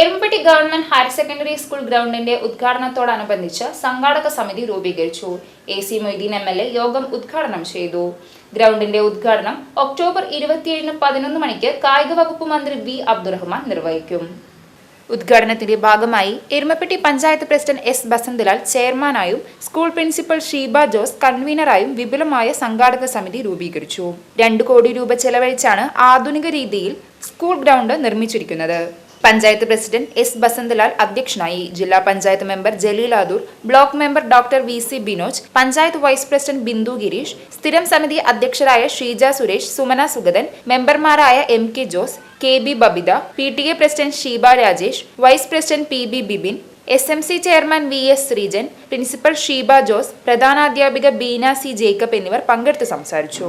Erumapetty government higher secondary school ഗ്രൗണ്ടിന്റെ ഉദ്ഘാടനത്തോടനുബന്ധിച്ച് സംഘാടക സമിതി രൂപീകരിച്ചു. A C Moideen M L A യോഗം ഉദ്ഘാടനം ചെയ്തു. ഗ്രൗണ്ടിന്റെ ഉദ്ഘാടനം ഒക്ടോബർ ഇരുപത്തിയേഴിന് പതിനൊന്ന് മണിക്ക് കായിക വകുപ്പ് മന്ത്രി വി അബ്ദുറഹ്മാൻ നിർവഹിക്കും. ഉദ്ഘാടനത്തിന്റെ ഭാഗമായി എരുമപ്പെട്ടി പഞ്ചായത്ത് പ്രസിഡന്റ് എസ് ബസന്ത്ലാൽ ചെയർമാനായും സ്കൂൾ പ്രിൻസിപ്പൽ ഷീബ ജോസ് കൺവീനറായും വിപുലമായ സംഘാടക സമിതി രൂപീകരിച്ചു. രണ്ടു കോടി രൂപ ചെലവഴിച്ചാണ് ആധുനിക രീതിയിൽ സ്കൂൾ ഗ്രൗണ്ട് നിർമ്മിച്ചിരിക്കുന്നത്. പഞ്ചായത്ത് പ്രസിഡന്റ് എസ് ബസന്ത്ലാൽ അധ്യക്ഷനായി ജില്ലാ panchayat member Jaleel Adoor block member doctor V C Binoj panchayat vice president Bindu Girish സ്ഥിരം സമിതി അധ്യക്ഷരായ ഷീജ സുരേഷ് സുമന സുഗതൻ മെമ്പർമാരായ M K Jose K B Babitha P T A president Sheeba Rajesh vice president P B Bibin S M C chairman V S Sreejan principal Sheeba Jose പ്രധാനാധ്യാപിക Beena C Jacob എന്നിവർ പങ്കെടുത്ത് സംസാരിച്ചു.